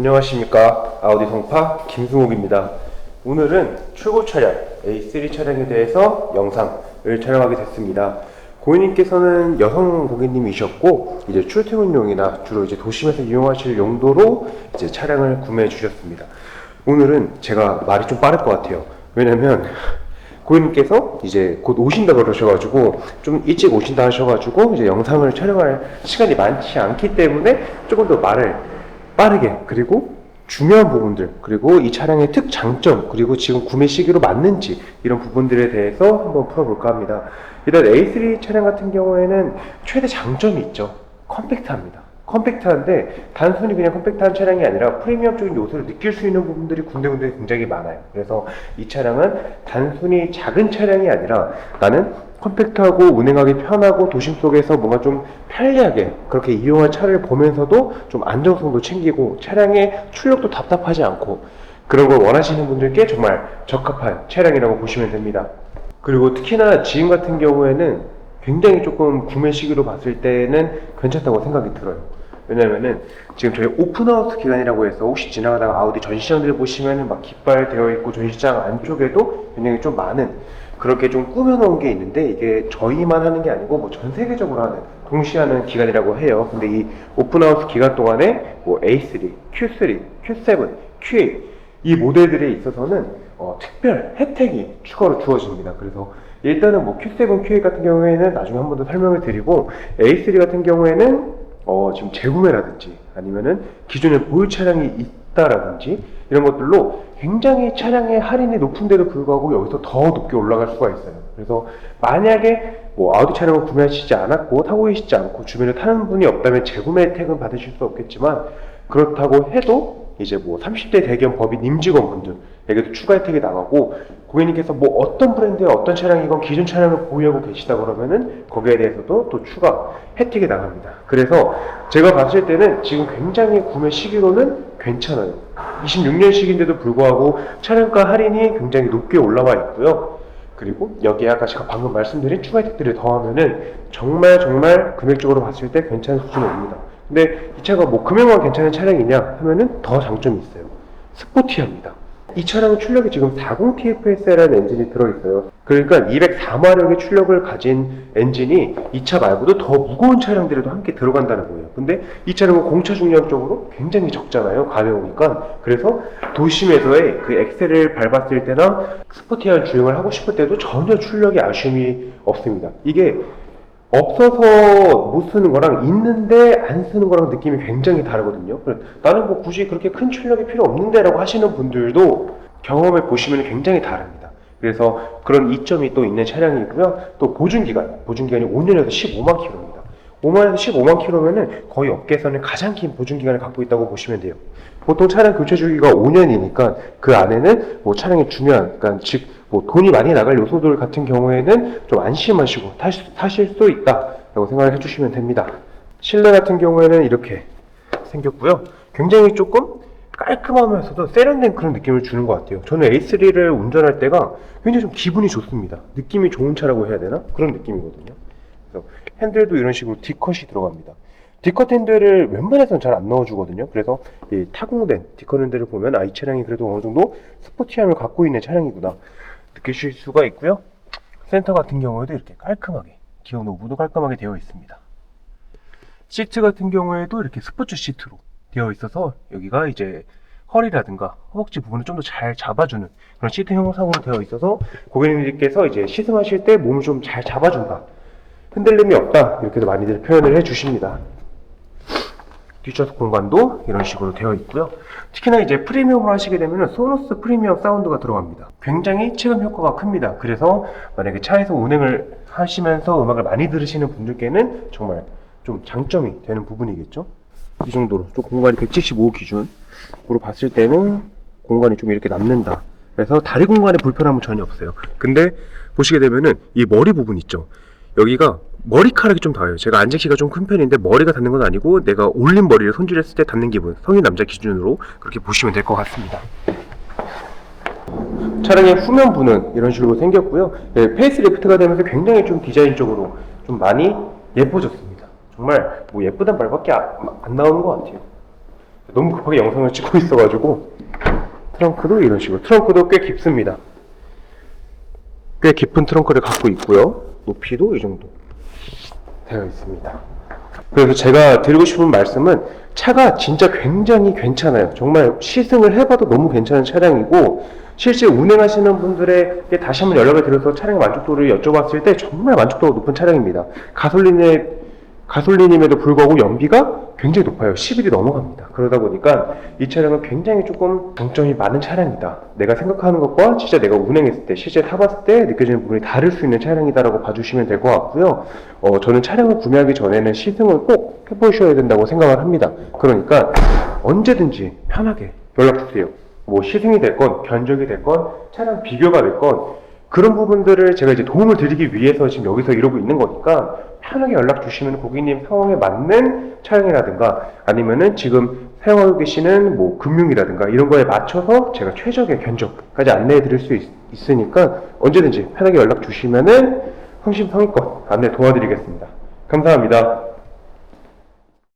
안녕하십니까. 아우디 성파 김승욱입니다. 오늘은 출고 차량 A3 차량에 대해서 영상을 촬영하게 됐습니다. 고객님께서는 여성 고객님이셨고 이제 출퇴근용이나 주로 이제 도심에서 이용하실 용도로 이제 차량을 구매해 주셨습니다. 오늘은 제가 말이 좀 빠를 것 같아요. 왜냐면 고객님께서 이제 곧 오신다 그러셔가지고 좀 일찍 오신다 하셔가지고 이제 영상을 촬영할 시간이 많지 않기 때문에 조금 더 말을 빠르게 그리고 중요한 부분들 그리고 이 차량의 특장점 그리고 지금 구매 시기로 맞는지 이런 부분들에 대해서 한번 풀어볼까 합니다. 일단 A3 차량 같은 경우에는 최대 장점이 있죠. 컴팩트합니다. 컴팩트한데 단순히 그냥 컴팩트한 차량이 아니라 프리미엄적인 요소를 느낄 수 있는 부분들이 군데군데 굉장히 많아요. 그래서 이 차량은 단순히 작은 차량이 아니라 나는 컴팩트하고 운행하기 편하고 도심 속에서 뭔가 좀 편리하게 그렇게 이용할 차를 보면서도 좀 안정성도 챙기고 차량의 출력도 답답하지 않고 그런 걸 원하시는 분들께 정말 적합한 차량이라고 보시면 됩니다. 그리고 특히나 지금 같은 경우에는 굉장히 조금 구매 시기로 봤을 때는 괜찮다고 생각이 들어요. 왜냐면은 지금 저희 오픈하우스 기간이라고 해서 혹시 지나가다가 아우디 전시장들 보시면은 막 깃발되어 있고 전시장 안쪽에도 굉장히 좀 많은 그렇게 좀 꾸며놓은 게 있는데 이게 저희만 하는 게 아니고 뭐 전 세계적으로 하는 동시하는 기간이라고 해요. 근데 이 오픈하우스 기간 동안에 뭐 A3, Q3, Q7, Q8 이 모델들에 있어서는 어, 특별 혜택이 추가로 주어집니다. 그래서 일단은 뭐 Q7, Q8 같은 경우에는 나중에 한 번 더 설명을 드리고 A3 같은 경우에는 어, 지금 재구매라든지 아니면은 기존에 보유 차량이 있다라든지 이런 것들로 굉장히 차량의 할인이 높은데도 불구하고 여기서 더 높게 올라갈 수가 있어요. 그래서 만약에 뭐 아우디 차량을 구매하시지 않았고 타고 계시지 않고 주변에 타는 분이 없다면 재구매 혜택은 받으실 수 없겠지만 그렇다고 해도 이제 뭐 30대 대기업 법인 임직원분들에게도 추가 혜택이 나가고 고객님께서 뭐 어떤 브랜드의 어떤 차량이건 기존 차량을 보유하고 계시다 그러면은 거기에 대해서도 또 추가 혜택이 나갑니다. 그래서 제가 봤을 때는 지금 굉장히 구매 시기로는 괜찮아요. 26년식인데도 불구하고 차량가 할인이 굉장히 높게 올라와 있고요. 그리고 여기에 아까 제가 방금 말씀드린 추가 혜택들을 더하면은 정말 정말 금액적으로 봤을 때 괜찮은 수준에 옵니다. 근데 이 차가 뭐 금액만 괜찮은 차량이냐 하면은 더 장점이 있어요. 스포티합니다. 이 차량은 출력이 지금 40TFSI라는 엔진이 들어있어요. 그러니까 204마력의 출력을 가진 엔진이 이 차 말고도 더 무거운 차량들에도 함께 들어간다는 거예요. 근데 이 차량은 공차 중량적으로 굉장히 적잖아요. 가벼우니까. 그래서 도심에서의 그 엑셀을 밟았을 때나 스포티한 주행을 하고 싶을 때도 전혀 출력에 아쉬움이 없습니다. 이게 없어서 못 쓰는 거랑 있는데 안 쓰는 거랑 느낌이 굉장히 다르거든요. 나는 뭐 굳이 그렇게 큰 출력이 필요 없는데라고 하시는 분들도 경험해 보시면 굉장히 다릅니다. 그래서 그런 이점이 또 있는 차량이고요. 또 보증기간, 보증기간이 5년에서 15만 킬로입니다. 5만에서 15만 킬로면은 거의 업계에서는 가장 긴 보증기간을 갖고 있다고 보시면 돼요. 보통 차량 교체 주기가 5년이니까 그 안에는 뭐 차량의 중요한, 그러니까 즉, 뭐 돈이 많이 나갈 요소들 같은 경우에는 좀 안심하시고 타실, 수 있다라고 생각을 해주시면 됩니다. 실내 같은 경우에는 이렇게 생겼고요. 굉장히 조금 깔끔하면서도 세련된 그런 느낌을 주는 것 같아요. 저는 A3를 운전할 때가 굉장히 좀 기분이 좋습니다. 느낌이 좋은 차라고 해야 되나? 그런 느낌이거든요. 그래서 핸들도 이런 식으로 D컷이 들어갑니다. D컷 핸들을 웬만해서는 잘 안 넣어주거든요. 그래서 이 타공된 D컷 핸들을 보면 아, 이 차량이 그래도 어느 정도 스포티함을 갖고 있는 차량이구나 느끼실 수가 있고요. 센터 같은 경우에도 이렇게 깔끔하게 기어 노브도 깔끔하게 되어 있습니다. 시트 같은 경우에도 이렇게 스포츠 시트로 되어 있어서 여기가 이제 허리라든가 허벅지 부분을 좀 더 잘 잡아주는 그런 시트 형상으로 되어 있어서 고객님들께서 이제 시승하실 때 몸을 좀 잘 잡아준다. 흔들림이 없다. 이렇게도 많이들 표현을 해 주십니다. 뒷좌석 공간도 이런 식으로 되어 있고요. 특히나 이제 프리미엄으로 하시게 되면 소노스 프리미엄 사운드가 들어갑니다. 굉장히 체감 효과가 큽니다. 그래서 만약에 차에서 운행을 하시면서 음악을 많이 들으시는 분들께는 정말 좀 장점이 되는 부분이겠죠. 이 정도로 좀 공간이 175 기준으로 봤을 때는 공간이 좀 이렇게 남는다. 그래서 다리 공간에 불편함은 전혀 없어요. 근데 보시게 되면은 이 머리 부분 있죠. 여기가 머리카락이 좀 닿아요. 제가 키가 좀 큰 편인데 머리가 닿는 건 아니고 내가 올린 머리를 손질했을 때 닿는 기분. 성인 남자 기준으로 그렇게 보시면 될 것 같습니다. 차량의 후면부는 이런 식으로 생겼고요. 네, 페이스리프트가 되면서 굉장히 좀 디자인적으로 좀 많이 예뻐졌습니다. 정말 뭐 예쁘단 말밖에 아- 안 나오는 것 같아요. 너무 급하게 영상을 찍고 있어가지고 트렁크도 이런 식으로 트렁크도 꽤 깊습니다. 꽤 깊은 트렁크를 갖고 있고요. 높이도 이 정도 되어 있습니다. 그래서 제가 드리고 싶은 말씀은 차가 진짜 굉장히 괜찮아요. 정말 시승을 해봐도 너무 괜찮은 차량이고 실제 운행하시는 분들에게 다시 한번 연락을 드려서 차량 만족도를 여쭤봤을 때 정말 만족도가 높은 차량입니다. 가솔린에 가솔린임에도 불구하고 연비가 굉장히 높아요. 10일이 넘어갑니다. 그러다 보니까 이 차량은 굉장히 조금 장점이 많은 차량이다. 내가 생각하는 것과 진짜 내가 운행했을 때, 실제 타봤을 때 느껴지는 부분이 다를 수 있는 차량이다라고 봐주시면 될 것 같고요. 어, 저는 차량을 구매하기 전에는 시승을 꼭 해보셔야 된다고 생각을 합니다. 그러니까 언제든지 편하게 연락주세요. 뭐 시승이 됐건, 견적이 됐건, 차량 비교가 됐건, 그런 부분들을 제가 이제 도움을 드리기 위해서 지금 여기서 이러고 있는 거니까 편하게 연락 주시면 고객님 상황에 맞는 차량이라든가 아니면은 지금 사용하고 계시는 뭐 금융이라든가 이런 거에 맞춰서 제가 최적의 견적까지 안내해 드릴 수 있, 있으니까 언제든지 편하게 연락 주시면은 성심성의껏 안내 도와드리겠습니다. 감사합니다.